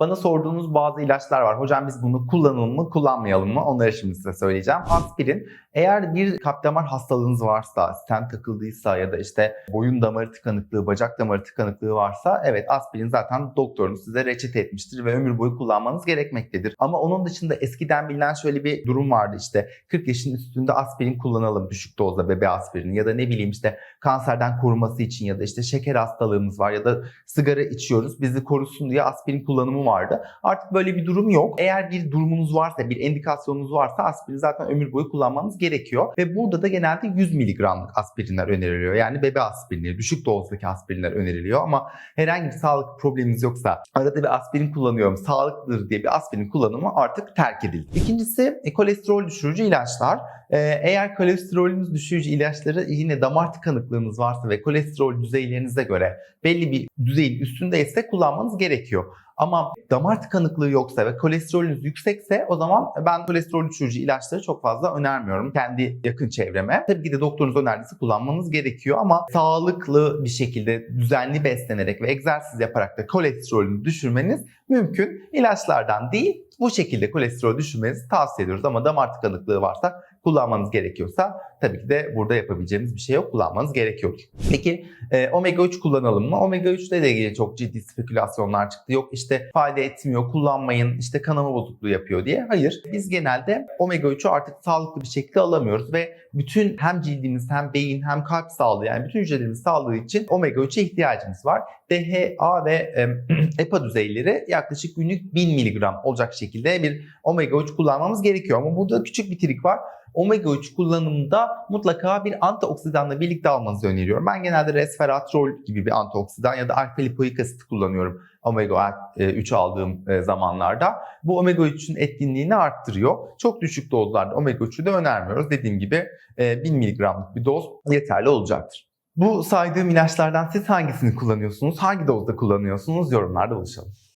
Bana sorduğunuz bazı ilaçlar var. Hocam biz bunu kullanalım mı, kullanmayalım mı? Onları şimdi size söyleyeceğim. Aspirin eğer bir kalp damar hastalığınız varsa, stent takıldıysa ya da işte boyun damarı tıkanıklığı, bacak damarı tıkanıklığı varsa evet aspirin zaten doktorunuz size reçete etmiştir ve ömür boyu kullanmanız gerekmektedir. Ama onun dışında eskiden bilinen şöyle bir durum vardı işte 40 yaşın üstünde aspirin kullanalım düşük dozda bebe aspirini ya da ne bileyim işte kanserden koruması için ya da işte şeker hastalığımız var ya da sigara içiyoruz bizi korusun diye aspirin kullanımı vardı. Artık böyle bir durum yok. Eğer bir durumunuz varsa, bir endikasyonunuz varsa aspirin zaten ömür boyu kullanmanız gerekiyor. Ve burada da genelde 100 miligramlık aspirinler öneriliyor. Yani bebe aspirini, düşük dozdaki aspirinler öneriliyor ama herhangi bir sağlık probleminiz yoksa arada bir aspirin kullanıyorum, sağlıklıdır diye bir aspirin kullanımı artık terk edildi. İkincisi e, kolesterol düşürücü ilaçlar. Ee, Eğer kolesterolünüz düşürücü ilaçları yine damar tıkanıklığınız varsa ve kolesterol düzeylerinize göre belli bir düzeyin üstündeyse kullanmanız gerekiyor. Ama damar tıkanıklığı yoksa ve kolesterolünüz yüksekse o zaman ben kolesterol düşürücü ilaçları çok fazla önermiyorum kendi yakın çevreme. Tabii ki de doktorunuz önerdiyse kullanmanız gerekiyor ama sağlıklı bir şekilde düzenli beslenerek ve egzersiz yaparak da kolesterolünü düşürmeniz mümkün. İlaçlardan değil bu şekilde kolesterol düşürmenizi tavsiye ediyoruz ama damar tıkanıklığı varsa kullanmanız gerekiyorsa tabii ki de burada yapabileceğimiz bir şey yok. Kullanmanız gerekiyor. Peki e, omega 3 kullanalım mı? Omega 3 ile ilgili çok ciddi spekülasyonlar çıktı. Yok işte fayda etmiyor, kullanmayın, işte kanama bozukluğu yapıyor diye. Hayır. Biz genelde omega 3'ü artık sağlıklı bir şekilde alamıyoruz ve bütün hem cildimiz hem beyin hem kalp sağlığı yani bütün hücrelerimiz sağlığı için omega 3'e ihtiyacımız var. DHA ve e, EPA düzeyleri yaklaşık günlük 1000 miligram olacak şekilde bir omega 3 kullanmamız gerekiyor. Ama burada küçük bir trik var. Omega 3 kullanımında mutlaka bir antioksidanla birlikte almanızı öneriyorum. Ben genelde resveratrol gibi bir antioksidan ya da alfa lipoik asit kullanıyorum omega 3 aldığım e, zamanlarda. Bu omega 3'ün etkinliğini arttırıyor. Çok düşük dozlarda omega 3'ü de önermiyoruz. Dediğim gibi e, 1000 miligramlık bir doz yeterli olacaktır. Bu saydığım ilaçlardan siz hangisini kullanıyorsunuz? Hangi dozda kullanıyorsunuz? Yorumlarda buluşalım.